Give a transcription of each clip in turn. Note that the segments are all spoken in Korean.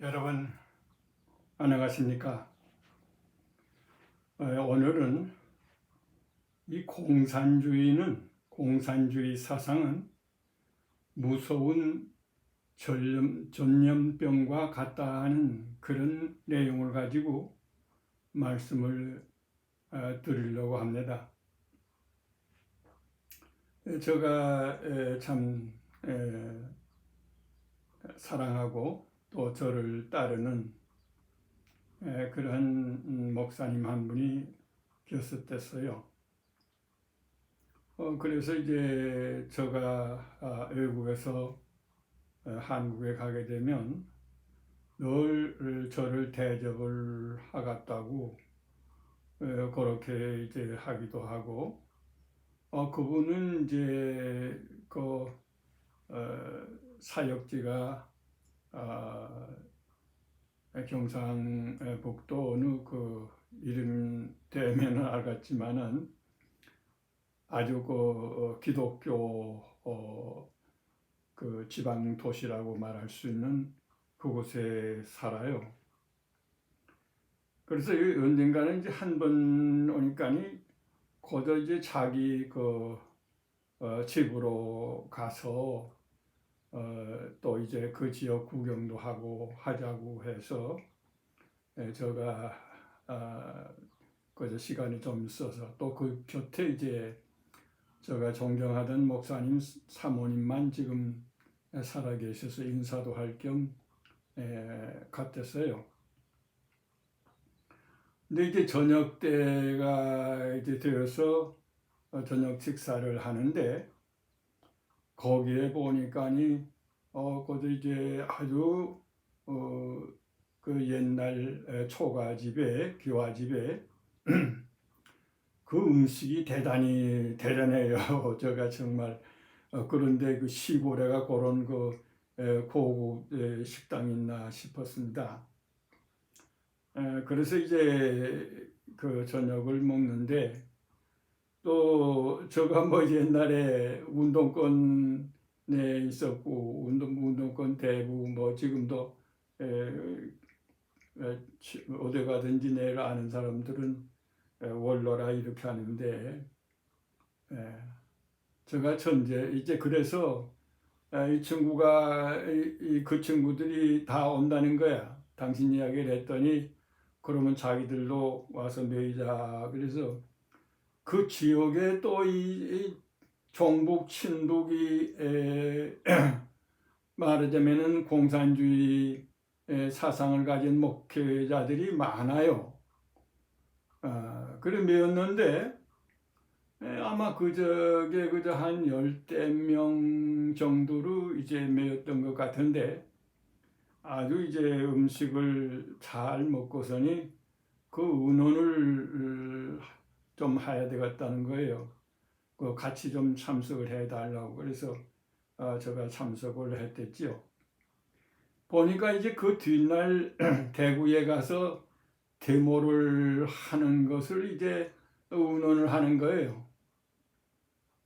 여러분 안녕하십니까? 어, 오늘은 이 공산주의는 공산주의 사상은 무서운 전염, 전염병과 같다 하는 그런 내용을 가지고 말씀을 어, 드리려고 합니다. 에, 제가 에, 참 에, 사랑하고 또 저를 따르는 에, 그러한 음, 목사님 한 분이 계셨댔어요. 어, 그래서 이제 제가 아, 외국에서 어, 한국에 가게 되면 늘 저를 대접을 하겠다고 어, 그렇게 이제 하기도 하고 어, 그분은 이제 그 어, 사역지가 아, 경상북도 어느 그 이름 되면은 알겠지만은 아주 그 어, 기독교 어, 그 지방 도시라고 말할 수 있는 그곳에 살아요. 그래서 이 언젠가는 이제 한 번 오니까니 거저 이제 자기 그 어, 집으로 가서 어, 또 이제 그 지역 구경도 하고 하자고 해서 에, 제가 아, 그저 시간이 좀 있어서 또 그 곁에 이제 제가 존경하던 목사님 사모님만 지금 살아 계셔서 인사도 할겸 갔댔어요. 근데 이제 저녁 때가 이제 되어서 어, 저녁 식사를 하는데 거기에 보니까니 어 거기 이제 아주 어 그 옛날 에, 초가집에 기와집에 그 음식이 대단히 대단해요. 제가 정말 어, 그런데 그 시골에가 그런 그 에, 고급 에, 식당이 있나 싶었습니다. 에, 그래서 이제 그 저녁을 먹는데 또 제가 뭐 옛날에 운동권에 있었고 운동 운동권 대부 뭐 지금도 에, 에, 치- 어디 가든지 내를 아는 사람들은 에, 원로라 이렇게 하는데 에, 제가 천재 이제 그래서 에, 이 친구가 이, 이- 그 친구들이 다 온다는 거야. 당신 이야기를 했더니 그러면 자기들도 와서 매이자 그래서 그 지역에 또이 종북 친북이 에, 말하자면은 공산주의 의 사상을 가진 목회자들이 많아요. 아, 그래 메었는데 아마 그 저게 그저 한 열대 명 정도로 이제 메었던 것 같은데 아주 이제 음식을 잘 먹고서니 그 의논을 좀 해야 되겠다는 거예요. 그 같이 좀 참석을 해달라고 그래서 어, 제가 참석을 했댔지요. 보니까 이제 그 뒷날 대구에 가서 데모를 하는 것을 이제 의논을 하는 거예요.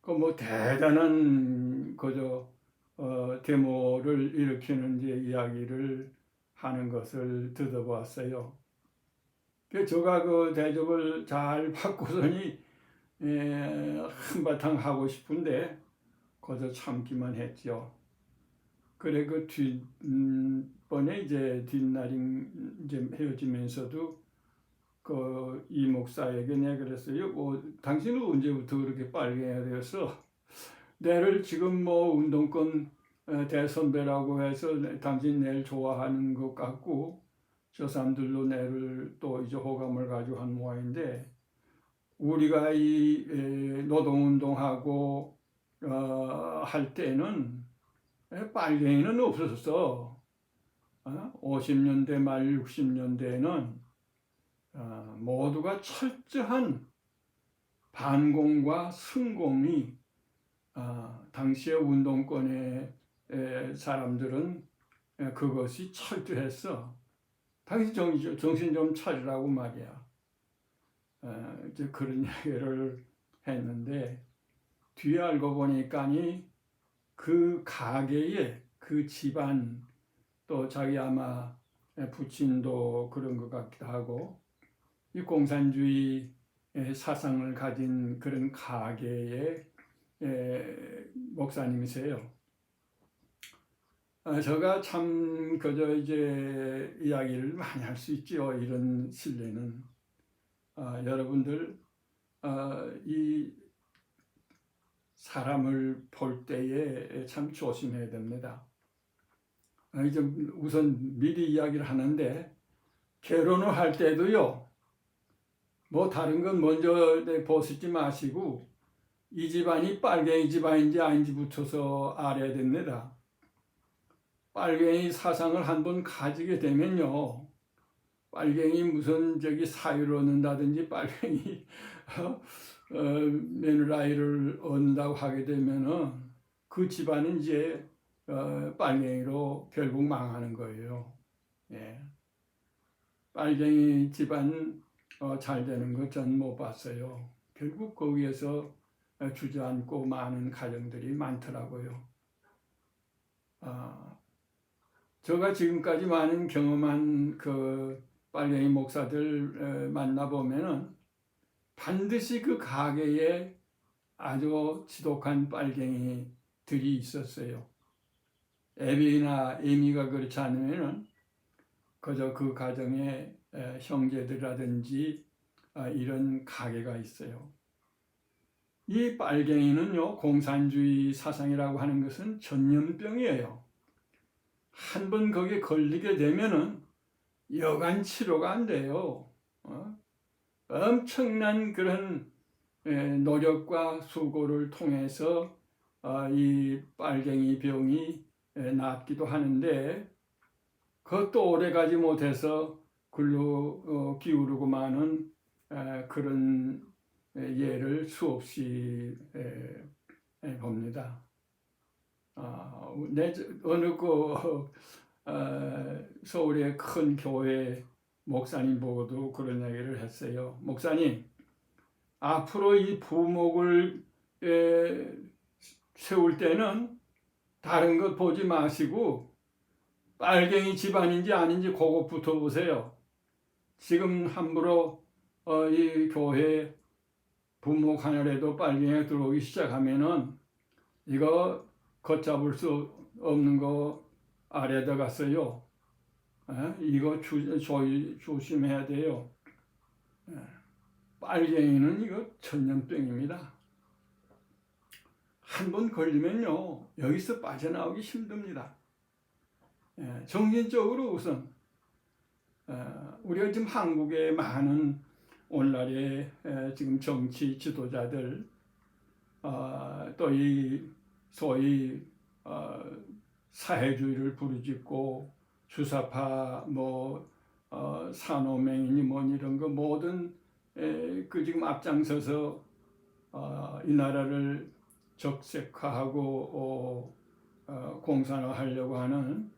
그 뭐 대단한 그저 어, 데모를 일으키는 이제 이야기를 하는 것을 듣어보았어요. 그 제가 그 대접을 잘 받고서니 에, 한바탕 하고 싶은데 거저 참기만 했죠. 그래 그 뒷번에 이제 뒷날이 이제 헤어지면서도 그 이 목사에게 내가 그랬어요. 뭐 당신은 언제부터 그렇게 빨개야 되었어? 내를 지금 뭐 운동권 에, 대선배라고 해서 당신 내를 좋아하는 것 같고 저 사람들로 내를 또 이제 호감을 가지고 한 모양인데 우리가 이 에, 노동운동하고 어, 할 때는 에, 빨갱이는 없었어. 어? 50년대 말 60년대에는 어, 모두가 철저한 반공과 승공이 어, 당시의 운동권의 에, 사람들은 에, 그것이 철저했어. 당신 정신, 정신 좀 차리라고 말이야. 어, 이제 그런 이야기를 했는데 뒤에 알고 보니까니 그 가게에 그 집안 또 자기 아마 부친도 그런 것 같기도 하고 이 공산주의 사상을 가진 그런 가게의 에, 목사님이세요. 아, 제가 참 그저 이제 이야기를 많이 할 수 있죠. 이런 신뢰는 아, 여러분들 아, 이 사람을 볼 때에 참 조심해야 됩니다. 아, 이제 우선 미리 이야기를 하는데 결혼을 할 때도요. 뭐 다른 건 먼저 보시지 마시고 이 집안이 빨갱이 집안인지 아닌지부터서 알아야 됩니다. 빨갱이 사상을 한번 가지게 되면요. 빨갱이 무슨 저기 사유를 얻는다든지 빨갱이 어, 어, 며느라이를 얻는다고 하게 되면은 그 집안은 이제 어, 빨갱이로 결국 망하는 거예요. 예. 빨갱이 집안 어, 잘 되는 거 전 못 봤어요. 결국 거기에서 주저앉고 많은 가정들이 많더라고요. 아, 제가 지금까지 많은 경험한 그 빨갱이 목사들 만나보면은 반드시 그 가게에 아주 지독한 빨갱이들이 있었어요. 에비나 에미가 그렇지 않으면은 그저 그 가정에 형제들이라든지 아, 이런 가게가 있어요. 이 빨갱이는요, 공산주의 사상이라고 하는 것은 전염병이에요. 한 번 거기에 걸리게 되면은 여간 치료가 안 돼요. 어? 엄청난 그런 노력과 수고를 통해서 어, 이 빨갱이 병이 낫기도 하는데 그것도 오래 가지 못해서 글로 어, 기울고 많은 그런 예를 수없이 봅니다. 아, 내 어느 그 어, 서울의 큰 교회 목사님 보고도 그런 얘기를 했어요. 목사님, 앞으로 이 부목을 세울 때는 다른 것 보지 마시고 빨갱이 집안인지 아닌지 그것부터 보세요. 지금 함부로 어, 이 교회 부목 하늘에도 빨갱이가 들어오기 시작하면은 이거 걷잡을 수 없는 거 아래다 갔어요. 에? 이거 주, 조, 조심해야 돼요. 에. 빨갱이는 이거 천년병입니다. 한 번 걸리면요 여기서 빠져나오기 힘듭니다. 에, 정신적으로 우선 우리가 지금 한국의 많은 오늘날의 지금 정치 지도자들 어, 또이 소위 어, 사회주의를 부르짖고 주사파 뭐 어, 산호맹이니 뭐니 이런 거 모든 에, 그 지금 앞장서서 어, 이 나라를 적색화하고 어, 어, 공산화하려고 하는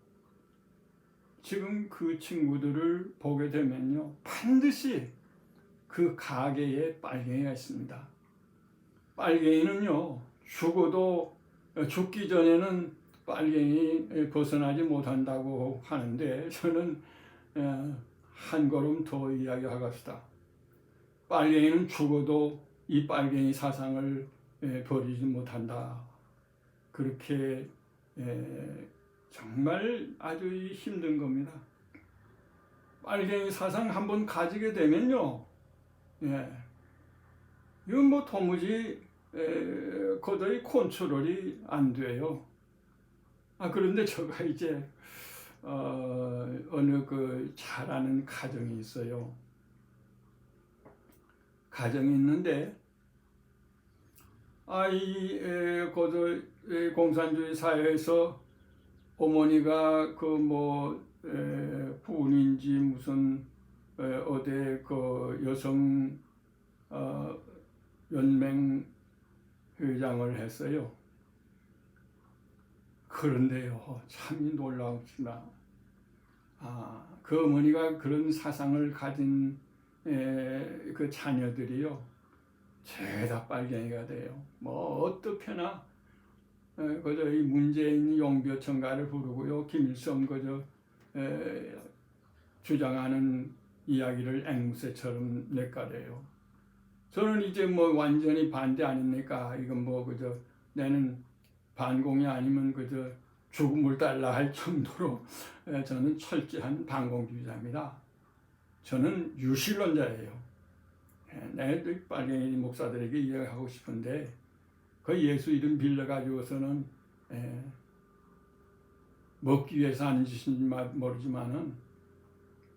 지금 그 친구들을 보게 되면요 반드시 그 가게에 빨갱이가 있습니다. 빨갱이는요 죽어도 죽기 전에는 빨갱이 벗어나지 못한다고 하는데 저는 한 걸음 더 이야기하겠습니다. 빨갱이는 죽어도 이 빨갱이 사상을 버리지 못한다. 그렇게 정말 아주 힘든 겁니다. 빨갱이 사상 한번 가지게 되면요, 예, 이건 뭐 도무지 에, 거의 컨트롤이 안 돼요. 아 그런데 제가 이제 어, 어느 그 잘하는 가정이 있어요. 가정이 있는데 아이 고도 공산주의 사회에서 어머니가 그 뭐 부인인지 무슨 에, 어디 그 여성 어, 연맹 회장을 했어요. 그런데요, 참 놀라웠으나, 아, 그 어머니가 그런 사상을 가진 에, 그 자녀들이요, 죄다 빨갱이가 돼요. 뭐, 어떻게나, 에, 그저 이 문재인 용비어천가를 부르고요, 김일성 그저, 에, 주장하는 이야기를 앵무새처럼 내까래요. 저는 이제 뭐 완전히 반대 아닙니까? 이건 뭐 그저 내는 반공이 아니면 그저 죽음을 달라 할 정도로 에, 저는 철저한 반공주의자입니다. 저는 유실론자예요. 내도 빨갱이 목사들에게 이야기하고 싶은데 그 예수 이름 빌려가지고서는 에, 먹기 위해서 하는 짓인지 마- 모르지만은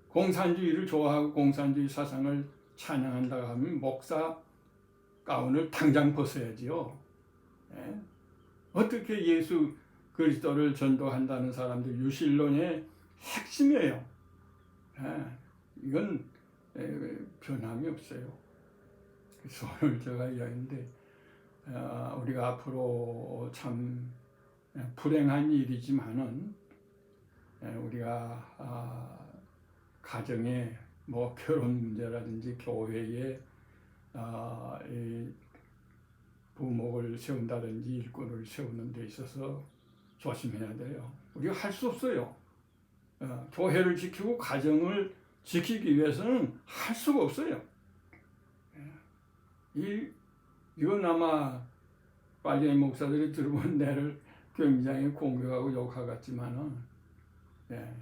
공산주의를 좋아하고 공산주의 사상을 찬양한다고 하면 목사 가운을 당장 벗어야지요. 예? 어떻게 예수 그리스도를 전도한다는 사람들 유실론의 핵심이에요. 예, 이건 에, 변함이 없어요. 그래서 오늘 제가 이야기인데 아, 우리가 앞으로 참 예, 불행한 일이지만은 예, 우리가 아, 가정에 뭐 결혼 문제라든지 교회에 아, 이 부목을 세운다든지 일꾼을 세우는 데 있어서 조심해야 돼요. 우리가 할 수 없어요. 어, 교회를 지키고 가정을 지키기 위해서는 할 수가 없어요. 예. 이 이건 아마 빨갱이 목사들이 들어본 내를 굉장히 공격하고 욕하겠지만은 예,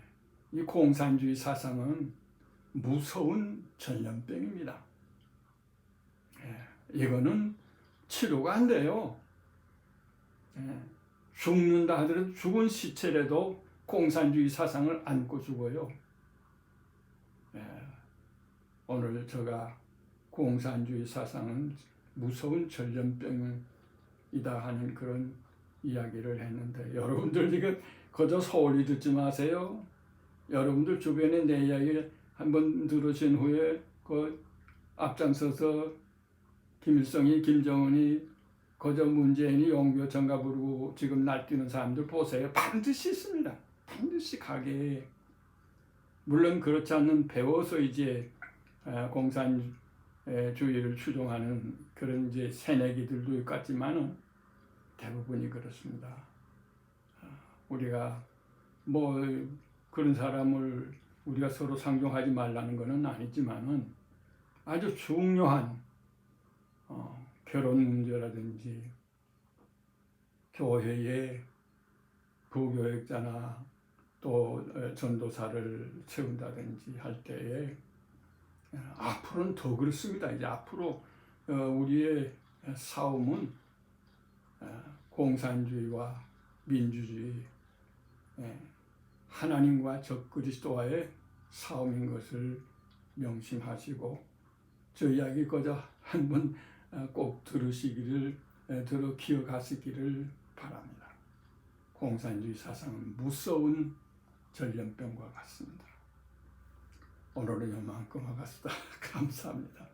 이 공산주의 사상은 무서운 전염병입니다. 예, 이거는 치료가 안 돼요. 예, 죽는다 하더라도 죽은 시체라도 공산주의 사상을 안고 죽어요. 예, 오늘 제가 공산주의 사상은 무서운 전염병이다 하는 그런 이야기를 했는데 여러분들 이거 그저 소홀히 듣지 마세요. 여러분들 주변에 내 이야기 한번 들으신 후에 그 앞장서서 김일성이 김정은이 거저 문재인이 용교 정가 부르고 지금 날뛰는 사람들 보세요. 반드시 있습니다. 반드시 가게. 물론 그렇지 않는 배워서 이제 아, 공산주의를 추종하는 그런 이제 새내기들도 있겠지만은 대부분이 그렇습니다. 아, 우리가 뭐 그런 사람을 우리가 서로 상종하지 말라는 것은 아니지만은 아주 중요한 어, 결혼 문제라든지 교회에 부교역자나 또 어, 전도사를 세운다든지 할 때에 어, 앞으로는 더 그렇습니다. 이제 앞으로 어, 우리의 싸움은 어, 공산주의와 민주주의, 예, 하나님과 적 그리스도와의 싸움인 것을 명심하시고 저 이야기 거저 한번 어, 꼭 들으시기를 에, 들어 기억하시기를 바랍니다. 공산주의 사상은 무서운 전염병과 같습니다. 오늘은 요만큼 하겠습니다. 감사합니다.